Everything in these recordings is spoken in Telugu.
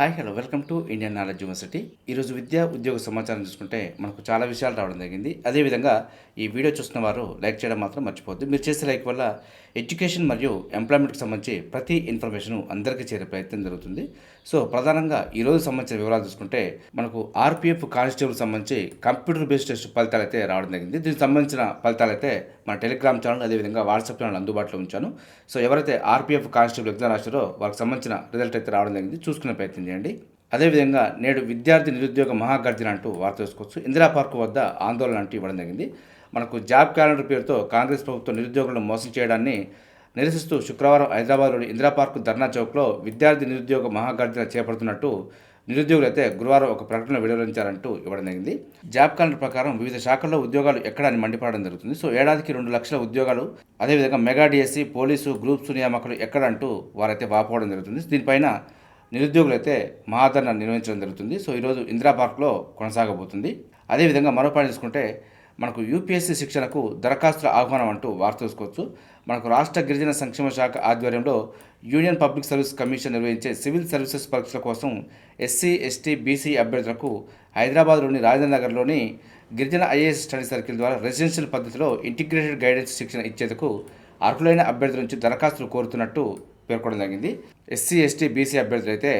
Hi hello. Welcome to Indian knowledge university. ఈరోజు విద్యా ఉద్యోగ సమాచారం చూసుకుంటే మనకు చాలా విషయాలు రావడం జరిగింది. అదేవిధంగా ఈ వీడియో చూస్తున్న వారు లైక్ చేయడం మాత్రం మర్చిపోద్దు మీరు చేసే లైక్ వల్ల ఎడ్యుకేషన్ మరియు ఎంప్లాయ్మెంట్కి సంబంధించి ప్రతి ఇన్ఫర్మేషన్ అందరికీ చేరే ప్రయత్నం జరుగుతుంది. సో ప్రధానంగా ఈ రోజు సంబంధించిన వివరాలు చూసుకుంటే మనకు ఆర్పిఎఫ్ కానిస్టేబుల్ సంబంధించి కంప్యూటర్ బేస్డ్ టెస్ట్ ఫలితాలు అయితే రావడం జరిగింది. దీనికి సంబంధించిన ఫలితాలు అయితే మన టెలిగ్రామ్ ఛానల్ అదేవిధంగా వాట్సాప్ ఛానల్ అందుబాటులో ఉంచాను. సో ఎవరైతే ఆర్పిఎఫ్ కానిస్టేబుల్ ఎగ్జామ్ రాశారో వారికి సంబంధించిన రిజల్ట్ అయితే రావడం జరిగింది. చూసుకునే ప్రయత్నం చేయండి. అదేవిధంగా నేడు విద్యార్థి నిరుద్యోగ మహాగర్జన అంటూ వార్త చేసుకోవచ్చు ఇందిరా పార్క్ వద్ద ఆందోళన అంటూ ఇవ్వడం జరిగింది. మనకు జాబ్ క్యాలెండర్ పేరుతో కాంగ్రెస్ ప్రభుత్వం నిరుద్యోగులను మోసం చేయడాన్ని నిరసిస్తూ శుక్రవారం హైదరాబాద్లోని ఇందిరా పార్క్ ధర్నా చౌక్లో విద్యార్థి నిరుద్యోగ మహాగర్జన చేపడుతున్నట్టు నిరుద్యోగులు అయితే గురువారం ఒక ప్రకటన వెలువరించారంటూ ఇవ్వడం జరిగింది. జాబ్ క్యాలెండర్ ప్రకారం వివిధ శాఖల్లో ఉద్యోగాలు ఎక్కడ అని మండిపడడం జరుగుతుంది. సో ఏడాదికి రెండు లక్షల ఉద్యోగాలు అదేవిధంగా మెగా డిఎస్సి పోలీసు గ్రూప్స్ నియామకాలు ఎక్కడ అంటూ వారైతే వాపోవడం జరుగుతుంది. దీనిపైన నిరుద్యోగులైతే అయితే మహాధరణ నిర్వహించడం జరుగుతుంది. సో ఈరోజు ఇందిరా పార్క్లో కొనసాగబోతుంది. అదేవిధంగా మరో పని చూసుకుంటే మనకు యూపీఎస్సీ శిక్షణకు దరఖాస్తుల ఆహ్వానం అంటూ వార్త చూసుకోవచ్చు మనకు రాష్ట్ర గిరిజన సంక్షేమ శాఖ ఆధ్వర్యంలో యూనియన్ పబ్లిక్ సర్వీస్ కమిషన్ నిర్వహించే సివిల్ సర్వీసెస్ పరీక్షల కోసం ఎస్సీ ఎస్టీ బీసీ అభ్యర్థులకు హైదరాబాద్లోని రాజేంద్ర నగర్లోని గిరిజన ఐఏఎస్ స్టడీ సర్కిల్ ద్వారా రెసిడెన్షియల్ పద్ధతిలో ఇంటిగ్రేటెడ్ గైడెన్స్ శిక్షణ ఇచ్చేందుకు అర్హులైన అభ్యర్థుల నుంచి దరఖాస్తులు కోరుతున్నట్టు పేర్కొనడం జరిగింది. ఎస్సీ ఎస్టీ బీసీ అభ్యర్థులు అయితే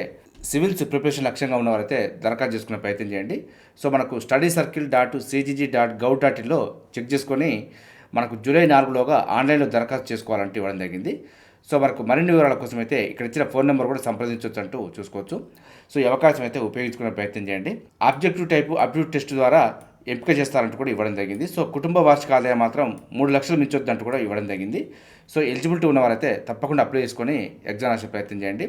సివిల్స్ ప్రిపరేషన్ లక్ష్యంగా ఉన్నవారైతే దరఖాస్తు చేసుకునే ప్రయత్నం చేయండి. సో మనకు study circle dot CGG dot gov dot ఇన్లో check చేసుకొని మనకు జూలై నాలుగులోగా ఆన్లైన్లో దరఖాస్తు చేసుకోవాలంటే ఇవ్వడం జరిగింది. సో మనకు మరిన్ని వివరాల కోసం అయితే ఇక్కడ ఇచ్చిన ఫోన్ నెంబర్ కూడా సంప్రదించవచ్చు అంటూ చూసుకోవచ్చు. సో ఈ అవకాశం అయితే ఉపయోగించుకునే ప్రయత్నం చేయండి. ఆబ్జెక్టివ్ టైపు అప్ట్యూడ్ టెస్ట్ ద్వారా ఎంపిక చేస్తారంటూ కూడా ఇవ్వడం జరిగింది. సో కుటుంబ వార్షిక ఆదాయం మాత్రం మూడు లక్షలు మించొద్దంటూ కూడా ఇవ్వడం జరిగింది. సో ఎలిజిబిలిటీ ఉన్నవారైతే తప్పకుండా అప్లై చేసుకొని ఎగ్జామ్ రాసే ప్రయత్నం చేయండి.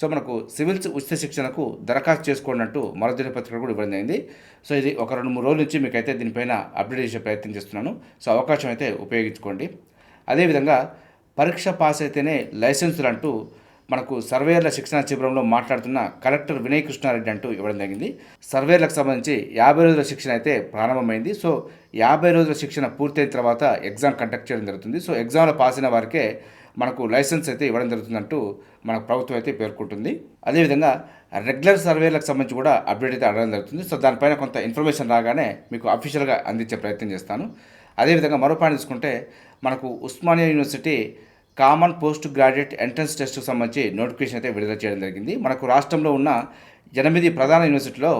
సో మనకు సివిల్స్ ఉచిత శిక్షణకు దరఖాస్తు చేసుకోండి అంటూ మరో దినపత్రిక కూడా ఇవ్వడం జరిగింది. సో ఇది ఒక రెండు మూడు రోజుల నుంచి మీకైతే దీనిపైన అప్డేట్ చేసే ప్రయత్నం చేస్తున్నాను. సో అవకాశం అయితే ఉపయోగించుకోండి. అదేవిధంగా పరీక్ష పాస్ అయితేనే లైసెన్సులు అంటూ మనకు సర్వేయర్ల శిక్షణ శిబిరంలో మాట్లాడుతున్న కలెక్టర్ వినయ్ కృష్ణారెడ్డి అంటూ ఇవ్వడం జరిగింది. సర్వేయర్లకు సంబంధించి యాభై రోజుల శిక్షణ అయితే ప్రారంభమైంది. సో యాభై రోజుల శిక్షణ పూర్తయిన తర్వాత ఎగ్జామ్ కండక్ట్ చేయడం జరుగుతుంది. సో ఎగ్జామ్లో పాస్ అయిన వారికే మనకు లైసెన్స్ అయితే ఇవ్వడం జరుగుతుందంటూ మన ప్రభుత్వం అయితే పేర్కొంటుంది. అదేవిధంగా రెగ్యులర్ సర్వేలకు సంబంధించి కూడా అప్డేట్ అయితే అడగడం జరుగుతుంది. సో దానిపైన కొంత ఇన్ఫర్మేషన్ రాగానే మీకు అఫీషియల్గా అందించే ప్రయత్నం చేస్తాను. అదేవిధంగా మరో పాయింట్ తీసుకుంటే మనకు Osmania university common post graduate entrance టెస్ట్కు సంబంధించి నోటిఫికేషన్ అయితే విడుదల చేయడం జరిగింది. మనకు రాష్ట్రంలో ఉన్న ఎనిమిది ప్రధాన యూనివర్సిటీలో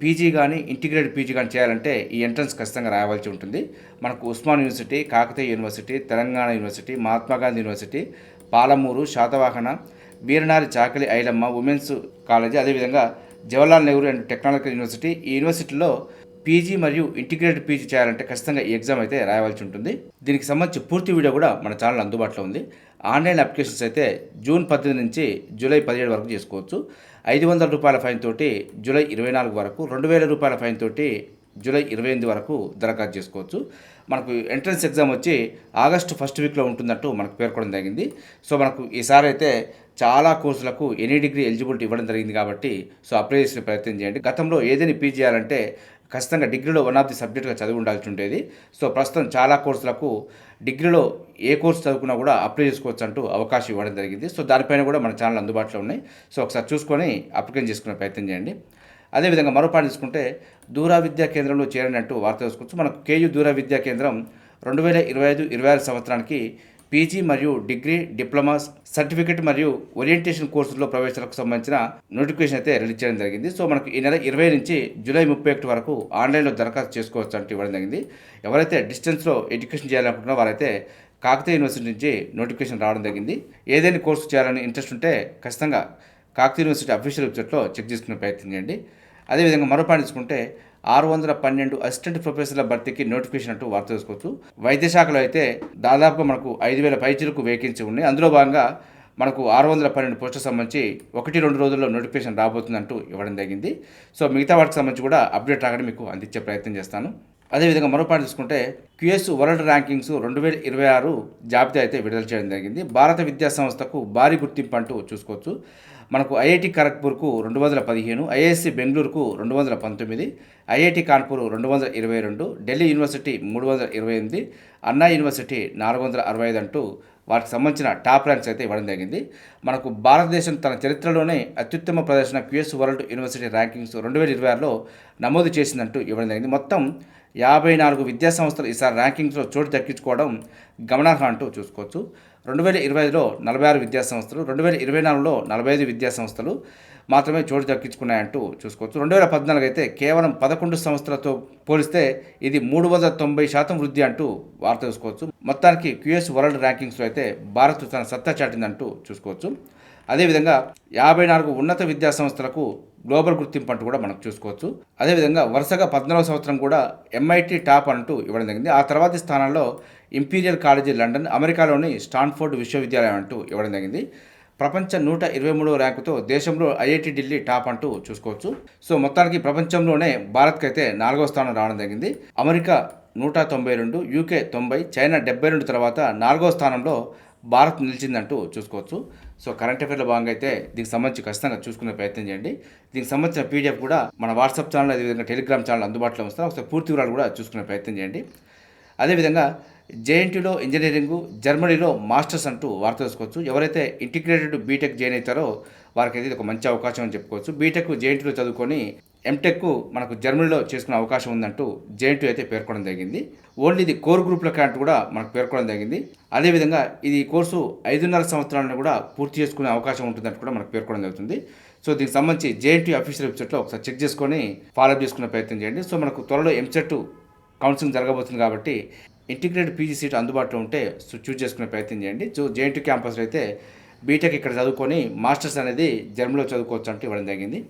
పీజీ కానీ ఇంటిగ్రేటెడ్ పీజీ కానీ చేయాలంటే ఈ ఎంట్రన్స్ ఖచ్చితంగా రాయవలసి ఉంటుంది. మనకు Osman university Kakatiya university Telangana university Mahatma Gandhi university Palamuru Satavahana Veeranari Chakali Ilamma women's college అదేవిధంగా Jawaharlal Nehru and technological university ఈ యూనివర్సిటీలో పీజీ మరియు ఇంటిగ్రేటెడ్ పీజీ చేయాలంటే ఖచ్చితంగా ఈ ఎగ్జామ్ అయితే రాయవలసి ఉంటుంది. దీనికి సంబంధించి పూర్తి వీడియో కూడా మన ఛానల్ అందుబాటులో ఉంది. ఆన్లైన్ అప్లికేషన్స్ అయితే జూన్ పద్దెనిమిది నుంచి జూలై పదిహేడు వరకు చేసుకోవచ్చు. ఐదు వందల రూపాయల ఫైన్ తోటి జూలై ఇరవై నాలుగు వరకు రెండు వేల రూపాయల ఫైన్ తోటి జూలై ఇరవై ఎనిమిది వరకు దరఖాస్తు చేసుకోవచ్చు. మనకు ఎంట్రన్స్ ఎగ్జామ్ వచ్చి ఆగస్టు ఫస్ట్ వీక్లో ఉంటుందంటూ మనకు పేర్కొనడం జరిగింది. సో మనకు ఈసారి అయితే చాలా కోర్సులకు ఎనీ డిగ్రీ ఎలిజిబిలిటీ ఇవ్వడం జరిగింది కాబట్టి సో అప్లై చేసిన ప్రయత్నం చేయండి. గతంలో ఏదైనా పీజీ చేయాలంటే ఖచ్చితంగా డిగ్రీలో వన్ ఆఫ్ ది సబ్జెక్ట్గా చదివి ఉండాల్సి ఉండేది. సో ప్రస్తుతం చాలా కోర్సులకు డిగ్రీలో ఏ కోర్సు చదువుకున్నా కూడా అప్లై చేసుకోవచ్చు అంటూ అవకాశం ఇవ్వడం జరిగింది. సో దానిపైన కూడా మన ఛానల్ అందుబాటులో ఉన్నాయి. సో ఒకసారి చూసుకొని అప్లికేషన్ చేసుకునే ప్రయత్నం చేయండి. అదేవిధంగా మరో పాట తీసుకుంటే దూర విద్యా కేంద్రంలో చేరినట్టు వార్త తెలుసుకోవచ్చు మనకు కేయూ దూర విద్యా కేంద్రం రెండు వేల ఇరవై ఐదు ఇరవై ఆరు సంవత్సరానికి పీజీ మరియు డిగ్రీ డిప్లొమా సర్టిఫికేట్ మరియు ఓరియంటేషన్ కోర్సుల్లో ప్రవేశాలకు సంబంధించిన నోటిఫికేషన్ అయితే రిలీజ్ చేయడం జరిగింది. సో మనకు ఈ నెల ఇరవై నుంచి జూలై ముప్పై ఒకటి వరకు ఆన్లైన్లో దరఖాస్తు చేసుకోవచ్చు అంటూ ఇవ్వడం జరిగింది. ఎవరైతే డిస్టెన్స్లో ఎడ్యుకేషన్ చేయాలనుకుంటున్నారో వారైతే కాకతీయ యూనివర్సిటీ నుంచి నోటిఫికేషన్ రావడం జరిగింది. ఏదైనా కోర్సు చేయాలని ఇంట్రెస్ట్ ఉంటే ఖచ్చితంగా కాకతీయ యూనివర్సిటీ అఫీషియల్ వెబ్సైట్లో చెక్ చేసుకునే ప్రయత్నం చేయండి. అదేవిధంగా మరో పాయింట్ తీసుకుంటే ఆరు వందల పన్నెండు అసిస్టెంట్ ప్రొఫెసర్ల భర్తీకి నోటిఫికేషన్ అంటూ వార్త తీసుకోవచ్చు వైద్య శాఖలో అయితే దాదాపుగా మనకు ఐదు వేల పైచీలకు వేకెన్సీ ఉన్నాయి. అందులో భాగంగా మనకు ఆరు వందల పన్నెండు పోస్టులకు సంబంధించి ఒకటి రెండు రోజుల్లో నోటిఫికేషన్ రాబోతుందంటూ ఇవ్వడం జరిగింది. సో మిగతా వాటికి సంబంధించి కూడా అప్డేట్ రాగానే మీకు అందించే ప్రయత్నం చేస్తాను. అదేవిధంగా మరో పాయింట్ చూసుకుంటే క్యూఎస్ వరల్డ్ ర్యాంకింగ్స్ రెండు వేల ఇరవై ఆరు జాబితా అయితే విడుదల చేయడం జరిగింది. భారత విద్యా సంస్థకు భారీ గుర్తింపు అంటూ చూసుకోవచ్చు. మనకు ఐఐటి ఖరగ్పూర్కు రెండు వందల పదిహేను ఐఐఎస్సి బెంగళూరుకు రెండు వందల పంతొమ్మిది ఐఐటి కాన్పూర్ రెండు వందల ఇరవై రెండు ఢిల్లీ యూనివర్సిటీ మూడు వందల ఇరవై ఎనిమిది అన్నా యూనివర్సిటీ నాలుగు వందల అరవై ఐదు అంటూ వాటికి సంబంధించిన టాప్ ర్యాంక్స్ అయితే ఇవ్వడం జరిగింది. మనకు భారతదేశం తన చరిత్రలోనే అత్యుత్తమ ప్రదర్శన క్యూఎస్ వరల్డ్ యూనివర్సిటీ ర్యాంకింగ్స్ రెండు వేల ఇరవై ఆరులో నమోదు చేసిందంటూ ఇవ్వడం జరిగింది. మొత్తం యాభై నాలుగు విద్యా సంస్థలు ఈసారి ర్యాంకింగ్స్లో చోటు దక్కించుకోవడం గమనార్హం అంటూ చూసుకోవచ్చు. రెండు వేల ఇరవై ఐదులో నలభై ఆరు విద్యా సంస్థలు రెండు వేల ఇరవై నాలుగులో నలభై ఐదు విద్యా సంస్థలు మాత్రమే చోటు దక్కించుకున్నాయంటూ చూసుకోవచ్చు. రెండు వేల పద్నాలుగు అయితే కేవలం పదకొండు సంస్థలతో పోలిస్తే ఇది మూడు వందల తొంభై శాతం వృద్ధి అంటూ వార్త చూసుకోవచ్చు. మొత్తానికి క్యూఎస్ వరల్డ్ ర్యాంకింగ్స్లో అయితే భారత్ తన సత్తా చాటిందంటూ చూసుకోవచ్చు. అదేవిధంగా యాభై నాలుగు ఉన్నత విద్యా సంస్థలకు గ్లోబల్ గుర్తింపు అంటూ కూడా మనం చూసుకోవచ్చు. అదేవిధంగా వరుసగా పద్నాలుగు సంవత్సరం కూడా ఎంఐటి టాప్ అంటూ ఇవ్వడం జరిగింది. ఆ తర్వాతి స్థానంలో ఇంపీరియల్ కాలేజీ లండన్ అమెరికాలోని స్టాన్ఫోర్డ్ విశ్వవిద్యాలయం అంటూ ఇవ్వడం జరిగింది. ప్రపంచ నూట ఇరవై మూడవ ర్యాంకుతో దేశంలో ఐఐటి ఢిల్లీ టాప్ అంటూ చూసుకోవచ్చు. సో మొత్తానికి ప్రపంచంలోనే భారత్కి అయితే నాలుగవ స్థానం రావడం జరిగింది. అమెరికా నూట తొంభై రెండు యూకే తొంభై చైనా డెబ్బై రెండు తర్వాత నాలుగో స్థానంలో భారత్ నిలిచిందంటూ చూసుకోవచ్చు. సో కరెంట్ అఫేర్లో భాగంగా అయితే దీనికి సంబంధించి ఖచ్చితంగా చూసుకునే ప్రయత్నం చేయండి. దీనికి సంబంధించిన పీడిఎఫ్ కూడా మన వాట్సాప్ ఛానల్ అదేవిధంగా టెలిగ్రామ్ ఛానల్ అందుబాటులో వస్తాను ఒకసారి పూర్తి వివరాలు కూడా చూసుకునే ప్రయత్నం చేయండి. అదేవిధంగా జేఎన్టీలో ఇంజనీరింగ్ జర్మనీలో మాస్టర్స్ అంటూ వార్త తెలుసుకోవచ్చు. ఎవరైతే ఇంటిగ్రేటెడ్ బీటెక్ జాయిన్ అవుతారో వారికి ఇది ఒక మంచి అవకాశం అని చెప్పుకోవచ్చు. బీటెక్ జేఎన్టీలో చదువుకొని ఎంటెక్ మనకు జర్మనీలో చేసుకునే అవకాశం ఉందంటూ జేఎన్టీ అయితే పేర్కొనడం జరిగింది. ఓన్లీ ఇది కోర్ గ్రూప్ల క్యాంట్ కూడా మనకు పేర్కొనడం జరిగింది. అదేవిధంగా ఇది కోర్సు ఐదున్నర సంవత్సరాలను కూడా పూర్తి చేసుకునే అవకాశం ఉంటుందంటూ కూడా మనకు పేర్కొనడం జరుగుతుంది. సో దీనికి సంబంధించి జేఎన్టీ అఫీషియల్ వెబ్సైట్లో ఒకసారి చెక్ చేసుకొని ఫాలోఅప్ చేసుకునే ప్రయత్నం చేయండి. సో మనకు త్వరలో ఎంసెట్ కౌన్సిలింగ్ జరగబోతుంది కాబట్టి ఇంటిగ్రేటెడ్ పీజీ సీట్ అందుబాటులో ఉంటే చూజ్ చేసుకునే ప్రయత్నం చేయండి. సో జేఎన్టీ క్యాంపస్లో అయితే బీటెక్ ఇక్కడ చదువుకొని మాస్టర్స్ అనేది జర్మనీలో చదువుకోవచ్చు అంటూ ఇవ్వడం జరిగింది.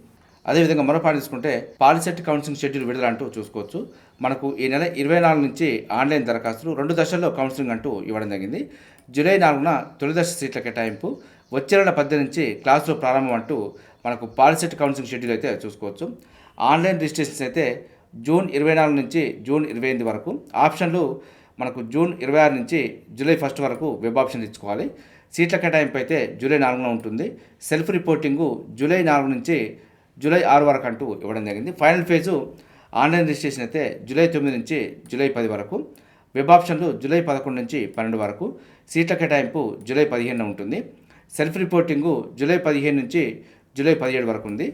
అదేవిధంగా మరో పాయింట్ తీసుకుంటే పాలిసెట్ కౌన్సిలింగ్ షెడ్యూల్ విడుదల అంటూ చూసుకోవచ్చు. మనకు ఈ నెల ఇరవై నాలుగు నుంచి ఆన్లైన్ దరఖాస్తులు రెండు దశల్లో కౌన్సిలింగ్ అంటూ ఇవ్వడం జరిగింది. జూలై నాలుగున తొలి దశ సీట్ల కేటాయింపు వచ్చే నెల పద్దెనిమిది నుంచి క్లాసులు ప్రారంభం అంటూ మనకు పాలిసెట్ కౌన్సిలింగ్ షెడ్యూల్ అయితే చూసుకోవచ్చు. ఆన్లైన్ రిజిస్ట్రేషన్స్ అయితే జూన్ ఇరవై నాలుగు నుంచి జూన్ ఇరవై ఎనిమిది వరకు. ఆప్షన్లు మనకు జూన్ ఇరవై ఆరు నుంచి జూలై ఫస్ట్ వరకు వెబ్ ఆప్షన్ ఇచ్చుకోవాలి సీట్ల కేటాయింపు అయితే జూలై నాలుగున ఉంటుంది. సెల్ఫ్ రిపోర్టింగు జూలై నాలుగు నుంచి జూలై ఆరు వరకు అంటూ ఇవ్వడం జరిగింది. ఫైనల్ ఫేజు ఆన్లైన్ రిజిస్ట్రేషన్ అయితే జూలై తొమ్మిది నుంచి జూలై పది వరకు. వెబ్ ఆప్షన్లు జూలై పదకొండు నుంచి పన్నెండు వరకు. సీట్ల కేటాయింపు జూలై పదిహేను ఉంటుంది. సెల్ఫ్ రిపోర్టింగు జూలై పదిహేను నుంచి జూలై పదిహేడు వరకు ఉంది.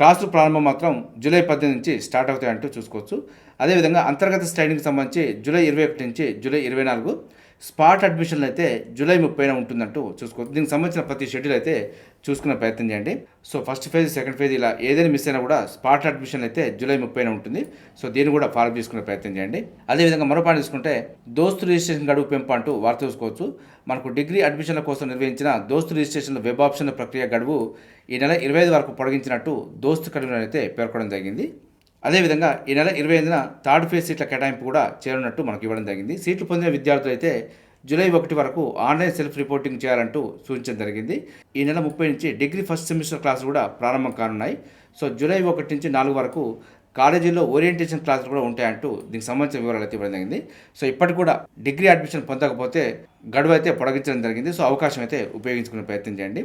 క్లాసులు ప్రారంభం మాత్రం జూలై పద్దెనిమిది నుంచి స్టార్ట్ అవుతాయంటూ చూసుకోవచ్చు. అదేవిధంగా అంతర్గత స్టైడింగ్కి సంబంధించి జూలై ఇరవై ఒకటి నుంచి జూలై ఇరవై నాలుగు స్పాట్ అడ్మిషన్లు అయితే జూలై ముప్పైన ఉంటుందంటూ చూసుకోవచ్చు దీనికి సంబంధించిన ప్రతి షెడ్యూల్ అయితే చూసుకునే ప్రయత్నం చేయండి. So first phase second phase ఇలా ఏదైనా మిస్ అయినా కూడా స్పాట్ అడ్మిషన్ అయితే జూలై ముప్పైన ఉంటుంది. సో దీన్ని కూడా ఫాలో చేసుకునే ప్రయత్నం చేయండి. అదేవిధంగా మరో పాయింట్ తీసుకుంటే దోస్తు రిజిస్ట్రేషన్ గడువు పెంపు అంటూ వార్త చూసుకోవచ్చు. మనకు డిగ్రీ అడ్మిషన్ల కోసం నిర్వహించిన దోస్తు రిజిస్ట్రేషన్ వెబ్ ఆప్షన్ ప్రక్రియ గడువు ఈ నెల ఇరవై ఐదు వరకు పొడిగించినట్టు దోస్తు కన్వీనర్ అయితే పేర్కొనడం జరిగింది. అదేవిధంగా ఈ నెల ఇరవై ఐదున థర్డ్ ఫేజ్ సీట్ల కేటాయింపు కూడా చేరున్నట్టు మనకు ఇవ్వడం జరిగింది. సీట్లు పొందిన విద్యార్థులు అయితే జూలై ఒకటి వరకు ఆన్లైన్ సెల్ఫ్ రిపోర్టింగ్ చేయాలంటూ సూచించడం జరిగింది. ఈ నెల ముప్పై నుంచి డిగ్రీ ఫస్ట్ సెమిస్టర్ క్లాసులు కూడా ప్రారంభం కానున్నాయి. సో జూలై ఒకటి నుంచి నాలుగు వరకు కాలేజీలో ఓరియంటేషన్ క్లాసులు కూడా ఉంటాయంటూ దీనికి సంబంధించిన వివరాలు అయితే ఇవ్వడం జరిగింది. సో ఇప్పటికి కూడా డిగ్రీ అడ్మిషన్ పొందకపోతే గడువు అయితే పొడగించడం జరిగింది. సో అవకాశం అయితే ఉపయోగించుకునే ప్రయత్నం చేయండి.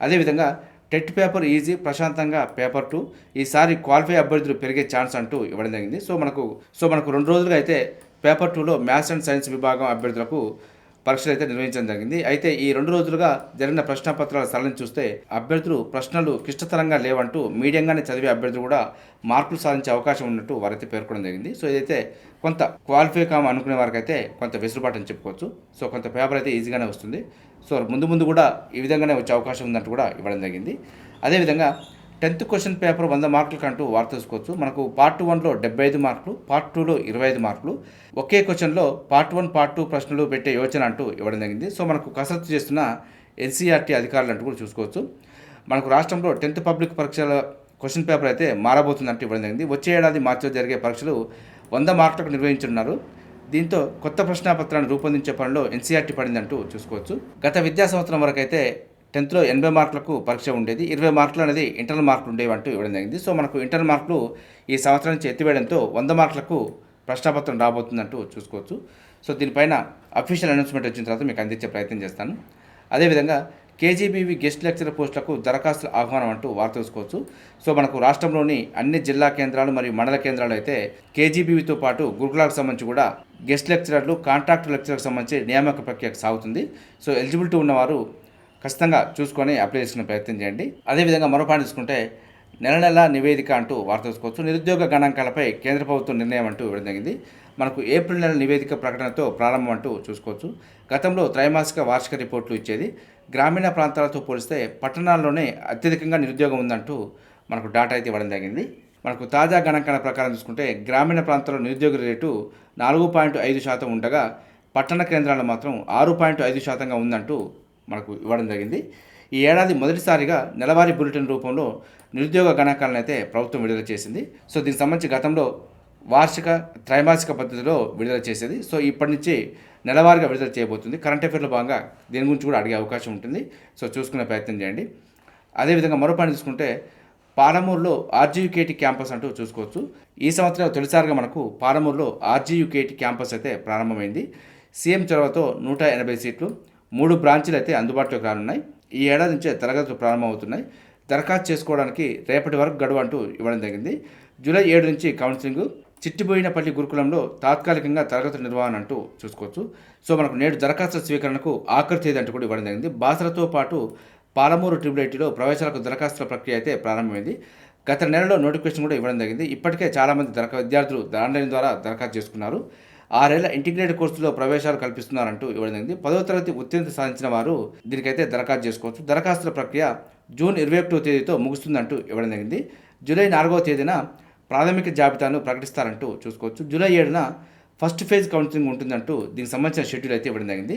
అదేవిధంగా టెట్ పేపర్ ఈజీ ప్రశాంతంగా పేపర్ టూ. ఈసారి క్వాలిఫై అభ్యర్థులు పెరిగే ఛాన్స్ అంటూ ఇవ్వడం జరిగింది. సో మనకు సో మనకు రెండు రోజులుగా అయితే పేపర్ టూలో మ్యాథ్స్ అండ్ సైన్స్ విభాగం అభ్యర్థులకు పరీక్షలు అయితే నిర్వహించడం జరిగింది. అయితే ఈ రెండు రోజులుగా జరిగిన ప్రశ్నపత్రాల సరళిని చూస్తే అభ్యర్థులు ప్రశ్నలు క్లిష్టతరంగా లేవంటూ మీడియంగానే చదివే అభ్యర్థులు కూడా మార్కులు సాధించే అవకాశం ఉన్నట్టు వారైతే పేర్కొనడం జరిగింది. సో ఇదైతే కొంత క్వాలిఫై కామ్ అనుకునే వారికి అయితే కొంత వెసులుబాటు అని చెప్పుకోవచ్చు. సో కొంత పేపర్ అయితే ఈజీగానే వస్తుంది. సో ముందు ముందు కూడా ఈ విధంగానే వచ్చే అవకాశం ఉందంటూ కూడా ఇవ్వడం జరిగింది. అదేవిధంగా టెన్త్ క్వశ్చన్ పేపర్ వంద మార్కులకు అంటూ వార్త చూసుకోవచ్చు మనకు పార్ట్ వన్లో డెబ్బై ఐదు మార్కులు పార్ట్ టూలో ఇరవై ఐదు మార్కులు. ఒకే క్వశ్చన్లో పార్ట్ వన్ పార్ట్ టూ ప్రశ్నలు పెట్టే యోచన అంటూ ఇవ్వడం జరిగింది. సో మనకు కసరత్తు చేస్తున్న ఎన్సీఆర్టీ అధికారులు అంటూ కూడా చూసుకోవచ్చు. మనకు రాష్ట్రంలో టెన్త్ పబ్లిక్ పరీక్షల క్వశ్చన్ పేపర్ అయితే మారబోతుందంటూ ఇవ్వడం జరిగింది. వచ్చే ఏడాది మార్చిలో జరిగే పరీక్షలు వంద మార్కులకు నిర్వహించున్నారు దీంతో కొత్త ప్రశ్నాపత్రాన్ని రూపొందించే పనిలో ఎన్సీఆర్టీ పడిందంటూ చూసుకోవచ్చు. గత విద్యా సంవత్సరం వరకు అయితే టెన్త్లో ఎనభై మార్కులకు పరీక్ష ఉండేది. ఇరవై మార్కులు అనేది ఇంటర్నల్ మార్కులు ఉండేవి అంటూ ఇవ్వడం జరిగింది. సో మనకు ఇంటర్నల్ మార్కులు ఈ సంవత్సరం నుంచి ఎత్తివేయడంతో వంద మార్కులకు ప్రశ్నాపత్రం రాబోతుందంటూ చూసుకోవచ్చు. సో దీనిపైన అఫీషియల్ అనౌన్స్మెంట్ వచ్చిన తర్వాత మీకు అందించే ప్రయత్నం చేస్తాను. అదేవిధంగా కేజీబీవి గెస్ట్ లెక్చరర్ పోస్టులకు దరఖాస్తుల ఆహ్వానం అంటూ వార్త చూసుకోవచ్చు. సో మనకు రాష్ట్రంలోని అన్ని జిల్లా కేంద్రాలు మరియు మండల కేంద్రాలు అయితే కేజీబీవీతో పాటు గురుకులాలకు సంబంధించి కూడా గెస్ట్ లెక్చరర్లు కాంట్రాక్ట్ లెక్చరర్కి సంబంధించి నియామక ప్రక్రియ సాగుతుంది. సో ఎలిజిబిలిటీ ఉన్నవారు ఖచ్చితంగా చూసుకొని అప్లై చేసుకునే ప్రయత్నం చేయండి. అదేవిధంగా మరో పాయింట్ చూసుకుంటే నెల నెల నివేదిక అంటూ వార్త చూసుకోవచ్చు నిరుద్యోగ గణాంకాలపై కేంద్ర ప్రభుత్వం నిర్ణయం అంటూ ఇవ్వడం జరిగింది. మనకు ఏప్రిల్ నెల నివేదిక ప్రకటనతో ప్రారంభం అంటూ చూసుకోవచ్చు. గతంలో త్రైమాసిక వార్షిక రిపోర్ట్లు ఇచ్చేది. గ్రామీణ ప్రాంతాలతో పోలిస్తే పట్టణాల్లోనే అత్యధికంగా నిరుద్యోగం ఉందంటూ మనకు డాటా అయితే ఇవ్వడం జరిగింది. మనకు తాజా గణాంకాల ప్రకారం చూసుకుంటే గ్రామీణ ప్రాంతాల్లో నిరుద్యోగ రేటు నాలుగు పాయింట్ ఐదు శాతం ఉండగా పట్టణ కేంద్రాల్లో మాత్రం ఆరు పాయింట్ ఐదు శాతంగా ఉందంటూ మనకు ఇవ్వడం జరిగింది. ఈ ఏడాది మొదటిసారిగా నెలవారీ బులెటిన్ రూపంలో నిరుద్యోగ గణాంకాలను అయితే ప్రభుత్వం విడుదల చేసింది. సో దీనికి సంబంధించి గతంలో వార్షిక త్రైమాసిక పద్ధతిలో విడుదల చేసేది. సో ఇప్పటి నుంచి నెలవారీగా విడుదల చేయబోతుంది. కరెంట్ అఫేర్లో భాగంగా దీని గురించి కూడా అడిగే అవకాశం ఉంటుంది. సో చూసుకునే ప్రయత్నం చేయండి. అదేవిధంగా మరో పని చూసుకుంటే పాలమూరులో ఆర్జీయుకేటి క్యాంపస్ అంటూ చూసుకోవచ్చు. ఈ సంవత్సరం తొలిసారిగా మనకు పాలమూరులో ఆర్జీయుకేటి క్యాంపస్ అయితే ప్రారంభమైంది. సీఎం చొరవతో నూట ఎనభై సీట్లు మూడు బ్రాంచీలు అయితే అందుబాటులోకి రానున్నాయి. ఈ ఏడాది నుంచే తరగతులు ప్రారంభమవుతున్నాయి. దరఖాస్తు చేసుకోవడానికి రేపటి వరకు గడువు అంటూ ఇవ్వడం జరిగింది. జూలై ఏడు నుంచి కౌన్సిలింగ్ చిట్టిపోయినపల్లి గురుకులంలో తాత్కాలికంగా తరగతుల నిర్వహణ అంటూ చూసుకోవచ్చు. సో మనకు నేడు దరఖాస్తు స్వీకరణకు ఆఖరి తేదీ అంటూ కూడా ఇవ్వడం జరిగింది. బాసలతో పాటు పాలమూరు ట్రిపుల్ ఐటీలో ప్రవేశాలకు దరఖాస్తుల ప్రక్రియ అయితే ప్రారంభమైంది. గత నెలలో నోటిఫికేషన్ కూడా ఇవ్వడం జరిగింది. ఇప్పటికే చాలామంది దరఖా విద్యార్థులు ఆన్లైన్ ద్వారా దరఖాస్తు చేసుకున్నారు. ఆరేళ్ళ ఇంటిగ్రేటెడ్ కోర్సులో ప్రవేశాలు కల్పిస్తున్నారంటూ ఇవ్వడం జరిగింది. పదవ తరగతి ఉత్తీర్ణత సాధించిన వారు దీనికైతే దరఖాస్తు చేసుకోవచ్చు. దరఖాస్తుల ప్రక్రియ జూన్ ఇరవై ఒకటో తేదీతో ముగుస్తుందంటూ ఇవ్వడం జరిగింది. జూలై నాలుగవ తేదీన ప్రాథమిక జాబితాను ప్రకటిస్తారంటూ చూసుకోవచ్చు. జూలై ఏడున ఫస్ట్ ఫేజ్ కౌన్సిలింగ్ ఉంటుందంటూ దీనికి సంబంధించిన షెడ్యూల్ అయితే ఇవ్వడం జరిగింది.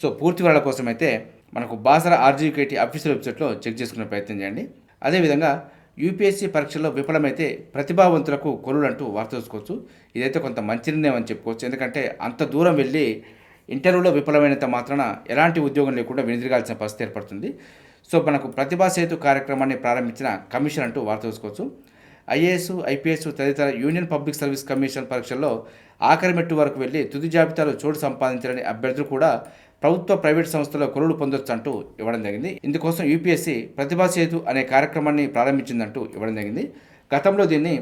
సో పూర్తి వివరాల కోసం అయితే మనకు బాసర ఆర్జీకేటీ అఫీషియల్ వెబ్సైట్లో చెక్ చేసుకునే ప్రయత్నం చేయండి. అదేవిధంగా యూపీఎస్సీ పరీక్షల్లో విఫలమైతే ప్రతిభావంతులకు కొనులంటూ వార్త చూసుకోవచ్చు ఇదైతే కొంత మంచి నిర్ణయం అని చెప్పుకోవచ్చు. ఎందుకంటే అంత దూరం వెళ్ళి ఇంటర్వ్యూలో విఫలమైనంత మాత్రాన ఎలాంటి ఉద్యోగం లేకుండా వెనుదిరగాల్సిన పరిస్థితి ఏర్పడుతుంది. సో మనకు ప్రతిభా సేతు కార్యక్రమాన్ని ప్రారంభించిన కమిషన్ అంటూ వార్త చూసుకోవచ్చు ఐఏఎస్ ఐపీఎస్ తదితర యూనియన్ పబ్లిక్ సర్వీస్ కమిషన్ పరీక్షల్లో ఆఖరి మెట్టు వరకు వెళ్ళి తుది జాబితాలో చోటు సంపాదించాలని అభ్యర్థులు కూడా ప్రభుత్వ ప్రైవేట్ సంస్థలో కొలువులు పొందొచ్చు అంటూ ఇవ్వడం జరిగింది. ఇందుకోసం యూపీఎస్సీ ప్రతిభా సేతు అనే కార్యక్రమాన్ని ప్రారంభించిందంటూ ఇవ్వడం జరిగింది. గతంలో దీన్ని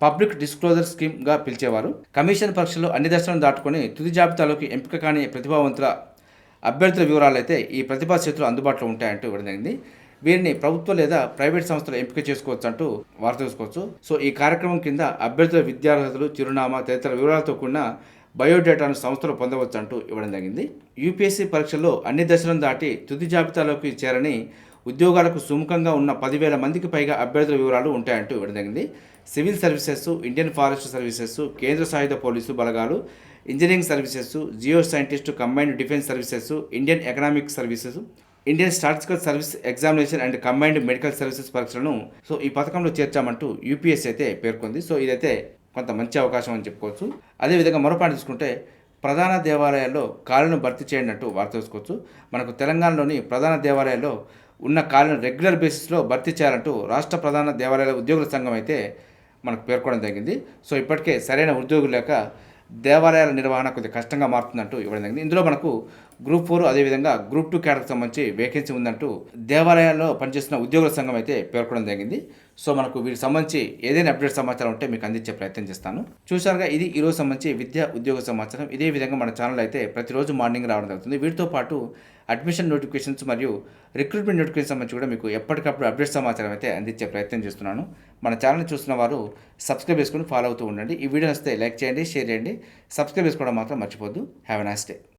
పబ్లిక్ డిస్క్లోజర్ స్కీమ్గా పిలిచేవారు. కమిషన్ పరీక్షలు అన్ని దశలను దాటుకొని తుది జాబితాలోకి ఎంపిక కాని ప్రతిభావంతుల అభ్యర్థుల వివరాలు అయితే ఈ ప్రతిభా సేతులు అందుబాటులో ఉంటాయంటూ ఇవ్వడం జరిగింది. వీరిని ప్రభుత్వ లేదా ప్రైవేట్ సంస్థలు ఎంపిక చేసుకోవచ్చు అంటూ వార్త చేసుకోవచ్చు. సో ఈ కార్యక్రమం కింద అభ్యర్థుల విద్యార్హతలు చిరునామా తదితర వివరాలతో కూడిన బయోడేటాను సంస్థలు పొందవచ్చు అంటూ ఇవ్వడం జరిగింది. యూపీఎస్సీ పరీక్షల్లో అన్ని దశలను దాటి తుది జాబితాలోకి చేరని ఉద్యోగాలకు సుముఖంగా ఉన్న పదివేల మందికి పైగా అభ్యర్థుల వివరాలు ఉంటాయంటూ ఇవ్వడం జరిగింది. Civil services Indian forest services కేంద్ర సాయుధ పోలీసు బలగాలు engineering services geo scientist combined defence services Indian economic services Indian statistical service examination and combined medical services పరీక్షలను సో ఈ పథకంలో చేర్చామంటూ యూపీఎస్ అయితే పేర్కొంది. సో ఇదైతే కొంత మంచి అవకాశం అని చెప్పుకోవచ్చు. అదేవిధంగా మరోపాటు పాయింట్ చూసుకుంటే ప్రధాన దేవాలయాల్లో ఖాళీలను భర్తీ చేయనట్టు వార్త చూసుకోవచ్చు మనకు తెలంగాణలోని ప్రధాన దేవాలయాల్లో ఉన్న ఖాళీలను రెగ్యులర్ బేసిస్లో భర్తీ చేయాలంటూ రాష్ట్ర ప్రధాన దేవాలయాల ఉద్యోగుల సంఘం అయితే మనకు పేర్కొనడం జరిగింది. సో ఇప్పటికే సరైన ఉద్యోగులు లేక దేవాలయాల నిర్వహణ కొద్దిగా కష్టంగా మారుతుందంటూ ఇవ్వడం జరిగింది. ఇందులో మనకు గ్రూప్ ఫోర్ అదేవిధంగా గ్రూప్ టూ క్యాడర్కి సంబంధించి వేకెన్సీ ఉందంటూ దేవాలయాల్లో పనిచేస్తున్న ఉద్యోగుల సంఘం అయితే పేర్కొనడం జరిగింది. సో మనకు వీటికి సంబంధించి ఏదైనా అప్డేట్ సమాచారం ఉంటే మీకు అందించే ప్రయత్నం చేస్తాను. చూసారుగా ఇది ఈరోజు సంబంధించి విద్యా ఉద్యోగ సమాచారం. ఇదే విధంగా మన ఛానల్ అయితే ప్రతిరోజు మార్నింగ్ రావడం జరుగుతుంది. వీటితో పాటు అడ్మిషన్ నోటిఫికేషన్స్ మరియు రిక్రూట్మెంట్ నోటిఫికేషన్ సంబంధించి కూడా మీకు ఎప్పటికప్పుడు అప్డేట్ సమాచారం అయితే అందించే ప్రయత్నం చేస్తున్నాను. మన ఛానల్ చూస్తున్న వారు సబ్స్క్రైబ్ చేసుకుని ఫాలో అవుతూ ఉండండి. ఈ వీడియో వస్తే లైక్ చేయండి షేర్ చేయండి. సబ్స్క్రైబ్ చేసుకోవడం మాత్రం మర్చిపోద్దు హ్యావ్ ఎ నైస్ డే